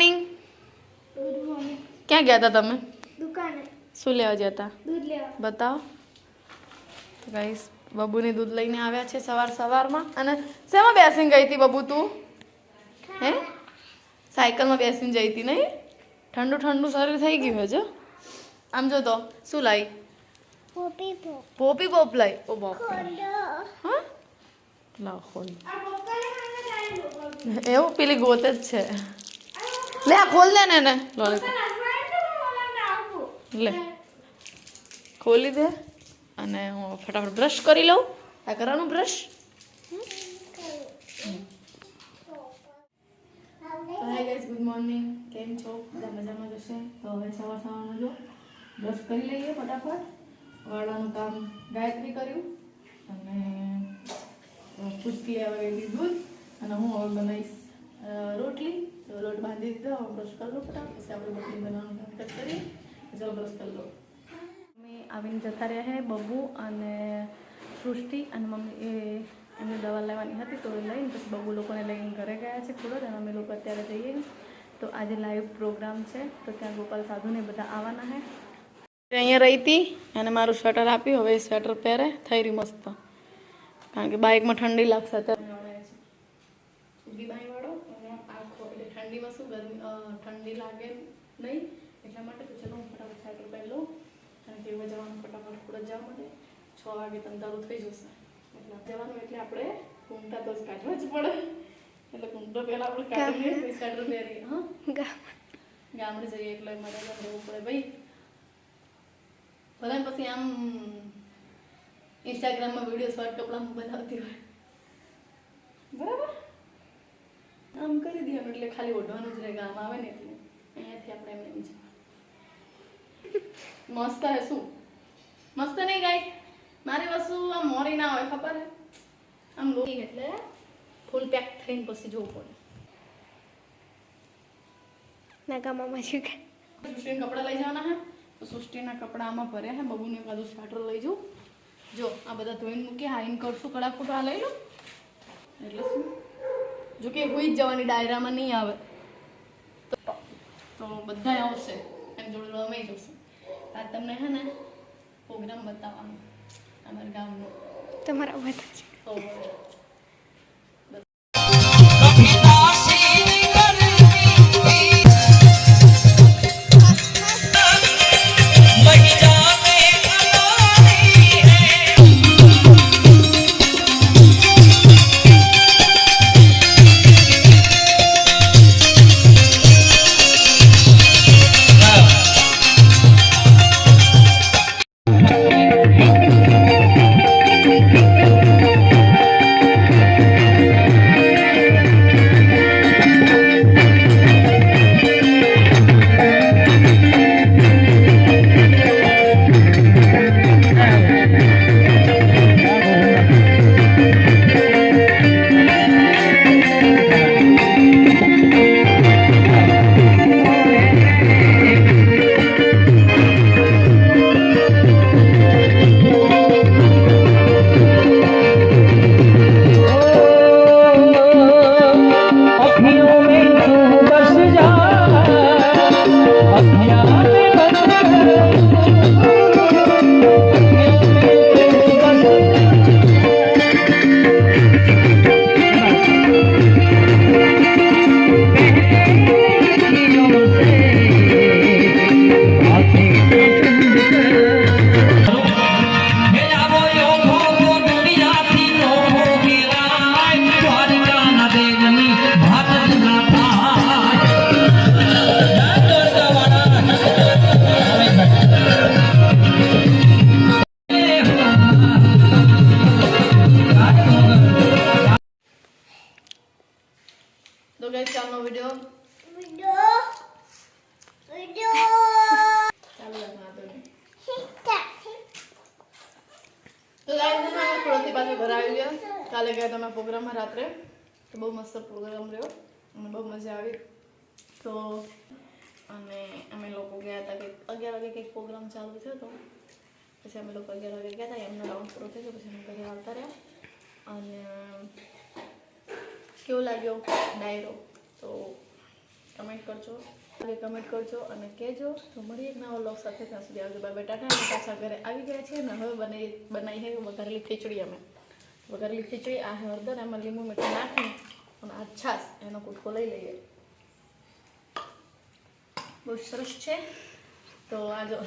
Morning good morning ક્યાં ગયા હતા તમે? દુકાને. શું લેવા ગયા હતા દૂધ લેવા. બતાવો. તો ગાઈસ બબુને દૂધ લઈને આવ્યા છે સવાર સવારમાં. અને શેમાં બેસીને ગઈ હતી બબુ તું? હે. સાયકલમાં બેસીને જઈ હતી નહીં? ઠંડુ ઠંડુ શરીર થઈ ગયું છે આમ જો તો શું લાવી પોપી પોપ. પોપી પોપ લાવી ઓ બાપ હા? લાવ ખોલ એવું? પેલી ગોત જ છે. લે આ ખોલ દે ને એને. લે. ખોલી દે અને હું ફટાફટ બ્રશ કરી લઉં. આ કરવાનું brush hi guys good morning કેમ છો? બધા મજામાં જશે તો હવે સવાર સવારનો જો બ્રશ કરી લઈએ ફટાફટ. વાળવાનું કામ ગાયત્રી કર્યું. અને પૂછતી આવે લીધું દૂધ. અને હું હવે બનાવીશ રોટલી તો લોટ બાંધી દીધો હવે બ્રશ કરી ફટાફટ. પછી આપણે રોટલી બનાવવાનું કટ કરીએ. ચાલો બ્રશ કરી અમે આવીને જતા રહ્યા છે બબુ અને સૃષ્ટિ અને મમ્મી એ એમને દવા લેવાની હતી તો એ લઈને પછી બબુ લોકોને લઈને ઘરે ગયા છે ખુદ અને અમે લોકો અત્યારે જઈએ. તો આજે લાઈવ પ્રોગ્રામ છે. તો ત્યાં ગોપાલ સાધુને બધા આવવાના છે અહીંયા રહી હતી અને મારું સ્વેટર આપ્યું. હવે એ સ્વેટર પહેરે થઈ રહ્યું મસ્ત. કારણ કે બાઇકમાં ઠંડી લાગશે અત્યારે ઉગી બાઈ વાળો અને આખો એટલે ઠંડીમાં શું ગરમી ઠંડી લાગે નહીં એટલા માટે તો ચલો હું ફટાફટ સાઈડ પહેરી લઉં કારણ કે એવા જવાનું ફટાફટ કુડત જવા માટે. છ વાગે તંતારું થઈ જશે. એટલે જવાનું એટલે આપણે કુંટા તો કાઢવા જ પડે. એટલે કુંટો પહેલા આપણે કાઢીએ પછી સાઈડ પહેરીએ હા? ગામડે. જઈએ એટલે મારે રહેવું પડે. ભાઈ ભલે પછી આમ ઇન્સ્ટાગ્રામમાં વીડિયો શોર્ટ કપડામાં બનાવતી હોય. બરાબર? આમ કરી દઈએ એટલે ખાલી ઓઢવાનું જ રહે ગામ આવે ને એટલે. અહીંયાથી આપણે એમને બીજું મસ્ત હે શું? મસ્ત નહીં ગાય મારી વસ્તુ આમ મોરી ના હોય ખબર હે? આમ લોહી એટલે ફૂલ પેક થઈને પછી જોવું પડે. નાકા મામા શું કે સૃષ્ટિના કપડાં લઈ જવાના હે? તો સૃષ્ટિના કપડાં આમાં ભર્યા હે બબુને કાદું સ્વેટર લઈ જાઉં. જો આ બધા ધોઈને મૂકી હાઈન કરશું કડા ફૂટ આ લઈ લો. એટલે શું? જો કે કોઈ જ જવાની ડાયરામાં નહીં આવે. તો તો બધા આવશે. એમ જોડે અમે જશે. આ તમને હે ને પ્રોગ્રામ બતાવવાનો. અમારા ગામનો. તમારા બધા કાલે ગયા તમે પ્રોગ્રામમાં રાત્રે? તો બહુ મસ્ત પ્રોગ્રામ રહ્યો અને બહુ મજા આવી. તો અને અમે લોકો ગયા હતા કે અગિયાર વાગે કંઈક પ્રોગ્રામ ચાલુ થયો હતો. પછી અમે લોકો અગિયાર વાગે ગયા હતા, એમનો રાઉન્ડ પૂરો થઈ ગયો પછી અમે ઘરે આવતા રહ્યા. અને કેવો લાગ્યો ડાયરો? તો કમેન્ટ કરજો. કમેન્ટ કરજો અને કહેજો. તો મળીએ એક નવા લોક સાથે. ત્યાં સુધી આવજો. Bye tata. પાછા ઘરે આવી ગયા છે અને હવે બનાવી બનાવી છે વઘારેલી ખીચડી અમે. વઘારેલી ખીચડી આ હળદર એમાં લીંબુ, મીઠું નાખી અને આ છાસ એનો કૂટકો લઈ લઈએ. બહુ સરસ છે. તો આ જો